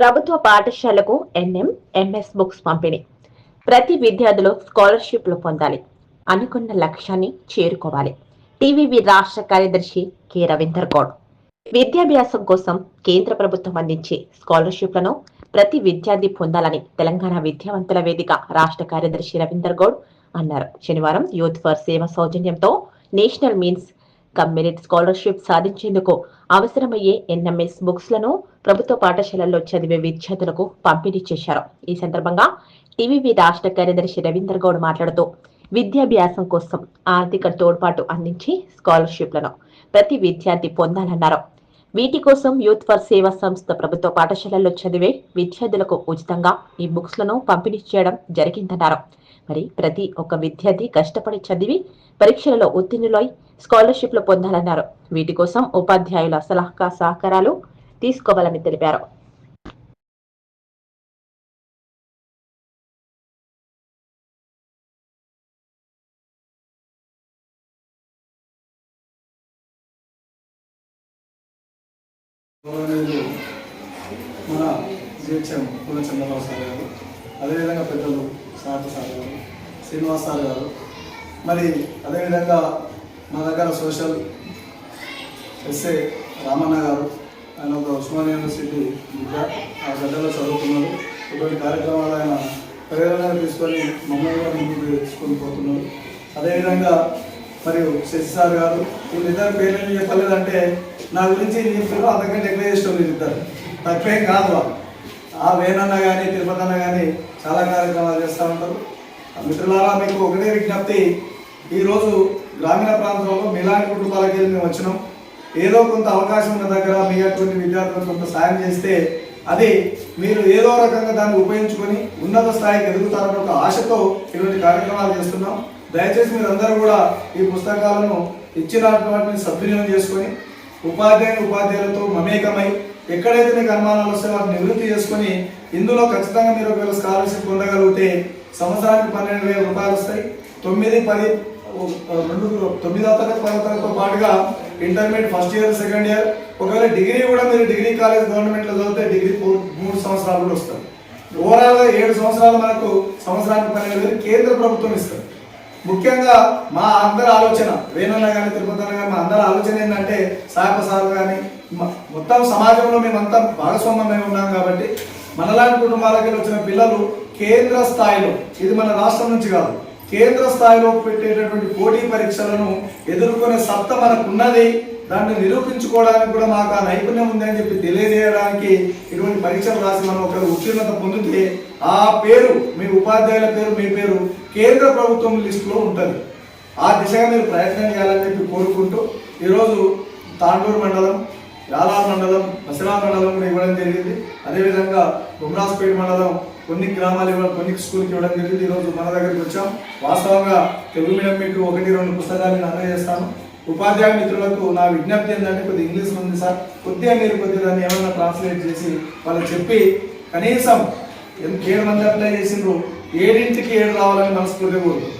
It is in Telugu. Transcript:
ప్రభుత్వ పాఠశాలకు ఎన్ఎం ఎంఎస్ బుక్స్ పంపిణీ. ప్రతి విద్యార్థులు స్కాలర్షిప్లు పొందాలి. అనుకున్న లక్ష్యాన్ని చేరుకోవాలి. టీవీవి రాష్ట్ర కార్యదర్శి కె. రవీందర్ గౌడ్. విద్యాభ్యాసం కోసం కేంద్ర ప్రభుత్వం అందించే స్కాలర్షిప్లను ప్రతి విద్యార్థి పొందాలని తెలంగాణ విద్యావంతుల వేదిక రాష్ట్ర కార్యదర్శి రవీందర్ గౌడ్ అన్నారు. శనివారం యూత్ ఫర్ సేవ సౌజన్యంతో నేషనల్ మీన్స్ కమ్ స్కాలర్షిప్ సాధించేందుకు అవసరమయ్యే ఎన్ఎంఎస్ బుక్స్లను ప్రభుత్వ పాఠశాలల్లో చదివే విద్యార్థులకు పంపిణీ చేశారు. ఈ సందర్భంగా టీవీవి రాష్ట్ర కార్యదర్శి రవీందర్ గౌడ్ మాట్లాడుతూ విద్యాభ్యాసం కోసం ఆర్థిక తోడ్పాటు అందించి స్కాలర్షిప్లను ప్రతి విద్యార్థి పొందాలన్నారు. వీటి కోసం యూత్ ఫర్ సేవ సంస్థ ప్రభుత్వ పాఠశాలల్లో చదివే విద్యార్థులకు ఉచితంగా ఈ బుక్స్లను పంపిణీ చేయడం జరిగిందన్నారు. మరి ప్రతి ఒక్క విద్యార్థి కష్టపడి చదివి పరీక్షలలో ఉత్తీర్ణులై స్కాలర్షిప్లు పొందాలన్నారు. వీటి కోసం ఉపాధ్యాయుల సలహా సహకారాలు తీసుకోవాలని తెలిపారు. మన జిహెచ్ఎం పూల చంద్రబాబు సార్ గారు అదేవిధంగా పెద్దలు సారథ సార్ గారు శ్రీనివాసరావు సార్ గారు. మరి అదేవిధంగా మా దగ్గర సోషల్ ఎస్ఏ రామన్న గారు ఆయన ఒక ఉస్మానియా యూనివర్సిటీ విద్య ఆ గడ్డలో చదువుతున్నారు. ఇటువంటి కార్యక్రమాలు ఆయన ప్రేరణ తీసుకొని మమ్మల్ని కూడా ముందుకు తీసుకొని పోతున్నారు. అదేవిధంగా మరియు శశి సార్ గారు వీళ్ళిద్దరు పేర్లు చెప్పలేదంటే నా గురించి ఏం అంతకంటే ఎక్కువ చేసిన వీళ్ళిద్దరు తప్పేం కాదు ఆ వేణన్న కానీ తిరుపతి అన్న కానీ చాలా కార్యక్రమాలు చేస్తూ ఉంటారు. మిత్రులారా మీకు ఒకటే విజ్ఞప్తి. ఈరోజు గ్రామీణ ప్రాంతంలో మిలాని కుటుంబాలకి వెళ్ళి మేము వచ్చినాం. ఏదో కొంత అవకాశం ఉన్న దగ్గర మీ అటువంటి విద్యార్థులకు కొంత సాయం చేస్తే అది మీరు ఏదో రకంగా దాన్ని ఉపయోగించుకొని ఉన్నత స్థాయికి ఎదుగుతారని ఒక ఆశతో ఇటువంటి కార్యక్రమాలు చేస్తున్నాం. దయచేసి మీరందరూ కూడా ఈ పుస్తకాలను ఇచ్చినటువంటి సద్వినియోగం చేసుకొని ఉపాధ్యాయుని ఉపాధ్యాయులతో మమేకమై ఎక్కడైతే మీకు అనుమానాలు వస్తే వాటిని నివృత్తి చేసుకొని ఇందులో ఖచ్చితంగా మీరు ఒకవేళ స్కాలర్షిప్ పొందగలిగితే సంవత్సరానికి పన్నెండు వేల రూపాయలు వస్తాయి. తొమ్మిది పది రెండు తొమ్మిదో తరగతి పదో తరగతితో పాటుగా intermediate first year second year. ఒకవేళ డిగ్రీ కూడా మీరు డిగ్రీ కాలేజ్ గవర్నమెంట్లో చదివితే డిగ్రీ మూడు సంవత్సరాలు కూడా వస్తారు ఓవరాల్గా ఏడు సంవత్సరాలు మనకు సంవత్సరానికి పన్నెండు వేలు కేంద్ర ప్రభుత్వం ఇస్తారు ముఖ్యంగా మా అందరి ఆలోచన వేణన్న కానీ తిరుపతి అన్న కానీ మా అందరి ఆలోచన ఏంటంటే సాయప సార్ కానీ మొత్తం సమాజంలో మేమంతా భాగస్వామ్యమై ఉన్నాం కాబట్టి మనలాంటి కుటుంబాలకి వచ్చిన పిల్లలు కేంద్ర స్థాయిలో ఇది మన రాష్ట్రం నుంచి కాదు కేంద్ర స్థాయిలో పెట్టేటటువంటి పోటీ పరీక్షలను ఎదుర్కొనే సత్తా మనకు ఉన్నది దాన్ని నిరూపించుకోవడానికి కూడా మాకు ఆ నైపుణ్యం ఉందని చెప్పి తెలియజేయడానికి ఇటువంటి పరీక్షలు రాసి మనం ఒక ఉత్తీర్ణత పొందితే ఆ పేరు మీ ఉపాధ్యాయుల పేరు మీ పేరు కేంద్ర ప్రభుత్వం లిస్టులో ఉంటుంది. ఆ దిశగా మీరు ప్రయత్నం చేయాలని చెప్పి కోరుకుంటూ ఈరోజు తాండూరు మండలం యాలార్ మండలం బసిరా మండలం కూడా ఇవ్వడం జరిగింది. అదేవిధంగా గుమ్రాస్పేట్ మండలం కొన్ని గ్రామాలు ఇవ్వడం కొన్ని స్కూల్కి ఇవ్వడం జరిగింది. ఈరోజు మన దగ్గరికి వచ్చాం. వాస్తవంగా తెలుగు మీడియం మీకు ఒకటి రెండు పుస్తకాలు నేను అందజేస్తాను. ఉపాధ్యాయ మిత్రులకు నా విజ్ఞప్తి ఏంటంటే కొద్దిగా ఇంగ్లీష్ ఉంది సార్. కొద్దిగా మీరు కొద్దిగా దాన్ని ఏమైనా ట్రాన్స్లేట్ చేసి వాళ్ళకి చెప్పి కనీసం ఏడు మంది అప్లై చేసిండ్రు. ఏడింటికి ఏడు రావాలని మనస్ఫూర్తిగా కోరుతుంది